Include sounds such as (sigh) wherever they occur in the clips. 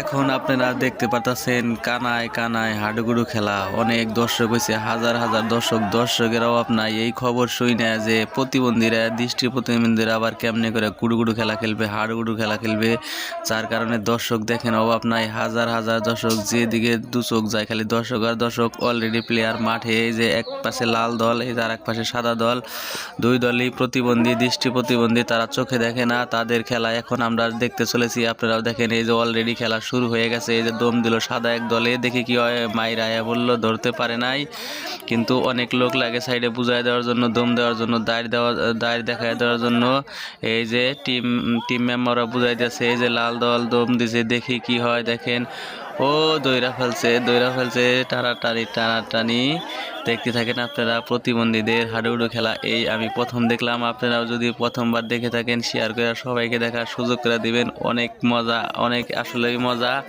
এখন আপনারা দেখতে পাচ্ছেন কানায় কানায় হাডুগুডু খেলা। অনেক দর্শক হয়েছে হাজার হাজার দর্শক, দর্শকেরাও আপনার এই খবর শুই না যে প্রতিবন্ধীরা, দৃষ্টি প্রতিবন্ধীরা আবার কেমনে করে গুডুগুডু খেলা খেলবে হাডুগুডু খেলা খেলবে। যার কারণে দর্শক দেখেন অভাব নাই, হাজার হাজার দর্শক যেদিকে দু চোখ যায়, খালি দর্শক আর দর্শক। অলরেডি প্লেয়ার মাঠে এই যে এক পাশে লাল দল, এই আর এক পাশে সাদা দল। দুই দলই প্রতিবন্ধী, দৃষ্টি প্রতিবন্ধী, তারা চোখে দেখে না। তাদের খেলা এখন আমরা দেখতে চলেছি, আপনারাও দেখেন এই যে অলরেডি খেলা শুরু হয়ে গেছে। এই যে দম দিল সাদা এক দলে, দেখে কি হয়। মায়ের আয়া বলল, ধরতে পারে নাই। কিন্তু অনেক লোক লাগে সাইডে বুঝাই দেওয়ার জন্য, দম দেওয়ার জন্য, দাঁড় দেওয়া, দাঁড় দেখায় দেওয়ার জন্য। এই যে টিম টিম মেম্বাররা বুঝাই দিয়েছে এই যে লাল দল দম দিছে, দেখি কি হয়, দেখেন। ও, দইরা ফেলছে দইরা ফেলছে, টানাটানি টানাটানি। দেখতে থাকেন আপনারা প্রতিবন্ধীদের হাডুডু খেলা। এই আমি প্রথম দেখলাম, আপনারাও যদি প্রথমবার দেখে থাকেন শেয়ার করে সবাইকে দেখার সুযোগ করে দিবেন। অনেক মজা, অনেক আসলেই মজা।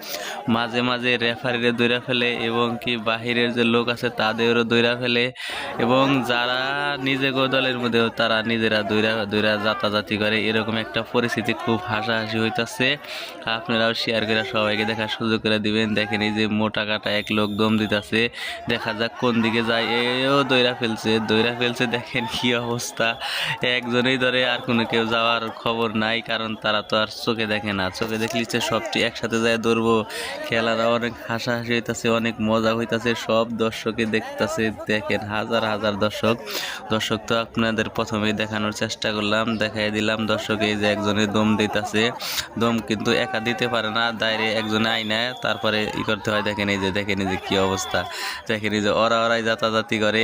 মাঝে মাঝে রেফারিরে দৈরা ফেলে এবং কি বাহিরের যে লোক আছে, তাদেরও দৈরা ফেলে। এবং যারা নিজে দলের মধ্যেও, তারা নিজেরা দৈরা দৈরা যাতাযাতি করে। এরকম একটা পরিস্থিতি খুব হাসাহাসি হইতেছে। আপনারাও শেয়ার করে সবাইকে দেখার সুযোগ করে দিবেন। দেখেন এই যে মোটা কাটা এক লোক দম দিতেছে। দেখা যাক কোন দিকে যায়। এও দইরা ফেলছে দইরা ফেলছে। দেখেন কি অবস্থা। একজনেই ধরে, আর কোনো কেউ যাওয়ার খবর নাই, কারণ তারা তো আর চোখে দেখে না। চোখে দেখলিছে সবটি একসাথে যায় ধরবো। খেলাটা অনেক হাসাহাসি হইতাছে, অনেক মজা হইতাছে, সব দর্শকে দেখতাছে। দেখেন হাজার হাজার দর্শক। দর্শক তো আপনাদের প্রথমেই দেখানোর চেষ্টা করলাম দেখাই দিলাম। দর্শক এই যে একজনে দম দিতেছে। দম কিন্তু একা দিতে পারে না দায়রে একজনে আইনায়, তারপরে ই করতে হয় দেখেন এই যে দেখেন এই যে কি অবস্থা। দেখেন এই যে ওরা ওরাই যাতাযাতি করে।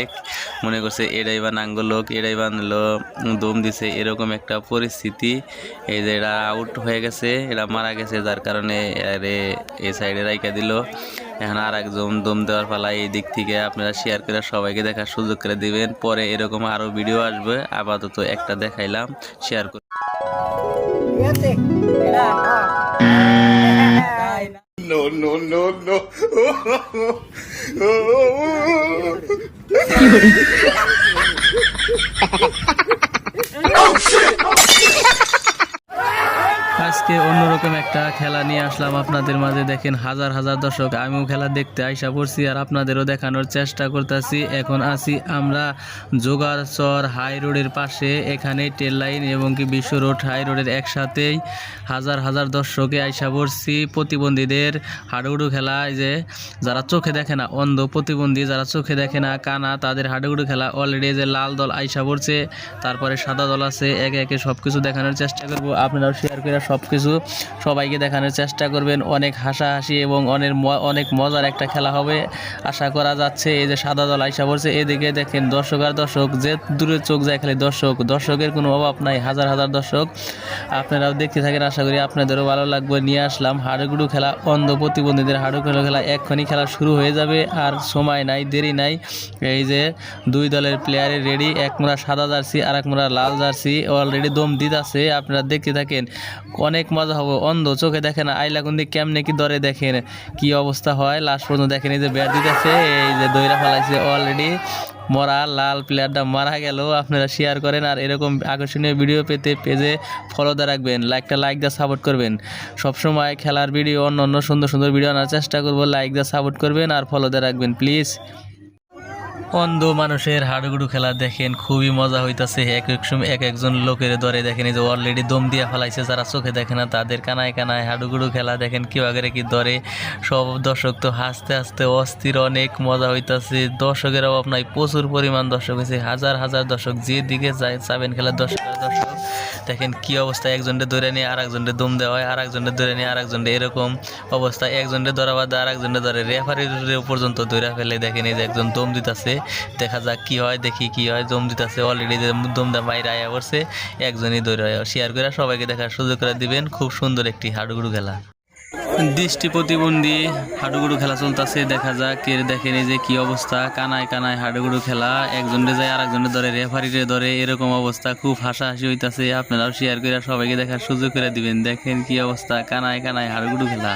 মনে করছে এটাই বা নাঙ্গ লোক এটাই বানলো দম দিছে এরকম একটা পরিস্থিতি। এই যে এরা আউট হয়ে গেছে এরা মারা গেছে যার কারণে আরে এই সাইডে রাইকা দিল। এখন আর একজন দম দেওয়ার পালা এই দিক থেকে আপনারা শেয়ার করে সবাইকে দেখার সুযোগ করে দিবেন। পরে এরকম আরও ভিডিও আসবে আপাতত একটা দেখাইলাম শেয়ার করে (laughs) no. No, no, no, (laughs) অন্যরকম একটা খেলা নিয়ে আসলাম আপনাদের মাঝে। দেখেন হাজার হাজার দর্শক, আমিও খেলা দেখতে আইসা পড়ছি আর আপনাদেরও দেখানোর চেষ্টা করতেছি। এখন আছি আমরা যোগারচর হাই রোডের পাশে, এখানে টেল লাইন এবং কি বিশ্ব রোড হাই রোডের একসাথেই হাজার হাজার দর্শকে আইসা পড়ছি। প্রতিবন্ধীদের হাডুডু খেলা যে যারা চোখে দেখে না, অন্ধ প্রতিবন্ধী যারা চোখে দেখে না, কানা, তাদের হাডুডু খেলা। অলরেডি যে লাল দল আইসা পড়ছে, তারপরে সাদা দল আছে, একে একে সব কিছু দেখানোর চেষ্টা করব। আপনারাও শেয়ার করে সব কিছু সবাইকে দেখানোর চেষ্টা করবেন। অনেক হাসাহাসি এবং অনেক অনেক মজার একটা খেলা হবে। আশা করা যাচ্ছে এই যে সাদা দল আইসা পড়ছে। এদিকে দেখেন দর্শক আর দর্শক, যে দূরে চোখ যায় খালি দর্শক। দর্শকের কোনো অভাব নাই, হাজার হাজার দর্শক। আপনারাও দেখতে থাকেন, আশা করি আপনাদেরও ভালো লাগবে। নিয়ে আসলাম হাডুগুডু খেলা, অন্ধ প্রতিবন্ধীদের হাডুগুডু খেলা। এক্ষুনি খেলা শুরু হয়ে যাবে, আর সময় নাই, দেরি নাই। এই যে দুই দলের প্লেয়ারে রেডি এক মোড়া সাদা জার্সি আর এক মোড়া লাল জার্সি অলরেডি দম দিতাছে, আপনারা দেখতে থাকেন। অনেক মজা হবে, অন্ধ, চোখে দেখে না দেখেন আইলাগুন্দি কেমনে কি দরে দেখেন কি অবস্থা হয় লাস্ট পর্যন্ত দেখেন এই যে ব্যাট দিতেছে, এই যে দইরা ফেলাইছে অলরেডি মরা লাল প্লেয়ারটা মারা গেল, আপনারা শেয়ার করেন আর এরকম আকর্ষণীয় ভিডিও পেতে পেজে ফলো দিয়ে রাখবেন লাইকটা লাইক দিয়ে সাপোর্ট করবেন। সবসময় খেলার ভিডিও অন্য অন্য সুন্দর সুন্দর ভিডিও আনার চেষ্টা করব লাইক দিয়ে সাপোর্ট করবেন আর ফলো দিয়ে রাখবেন প্লিজ অন্ধ মানুষের হাডুগুডু খেলা দেখেন, খুবই মজা হইতাছে। এক এক সময় এক একজন লোকের দরে দেখেন যে অলরেডি দম দিয়া ফেলাইছে, যারা চোখে দেখে না, তাদের কানায় কানায় হাডুগুডু খেলা দেখেন, কেউ আগে কি দরে। সব দর্শক তো হাসতে হাসতে অস্থির, অনেক মজা হইতাছে। দর্শকের অভাব নাই, প্রচুর পরিমাণ দর্শক হয়েছে, হাজার হাজার দর্শক যেদিকে যায় চাবেন খেলার দর্শক। দেখেন কি অবস্থা একজনটা ধরে নিয়ে আর একজনকে দম দেওয়া হয় আর একজনকে ধরে নিয়ে আর এরকম অবস্থা একজনকে ধরা বাদে আর ধরে রেফারি পর্যন্ত ধরে ফেলে দেখেন এই যে একজন দম দিতেছে, দেখা যাক কি হয়, দেখি কি হয়, দম দিতেছে অলরেডি যে দম দা বাইরে আয়া পড়ছে, একজনই ধরে শেয়ার করে সবাইকে দেখার সুযোগ করে দিবেন, খুব সুন্দর একটি হাডুগুডু খেলা। দৃষ্টি প্রতিবন্ধী হাডুগুডু খেলা চলতেছে, দেখা যাক কে দেখেন যে কি অবস্থা। কানায় কানায় হাডুগুডু খেলা একজনে যায় আর একজনে ধরে, রেফারিরে ধরে, এরকম অবস্থা, খুব হাসাহাসি হইতাছে। আপনারাও শেয়ার করে সবাইকে দেখার সুযোগ করে দিবেন। দেখেন কি অবস্থা, কানায় কানায় হাডুগুডু খেলা।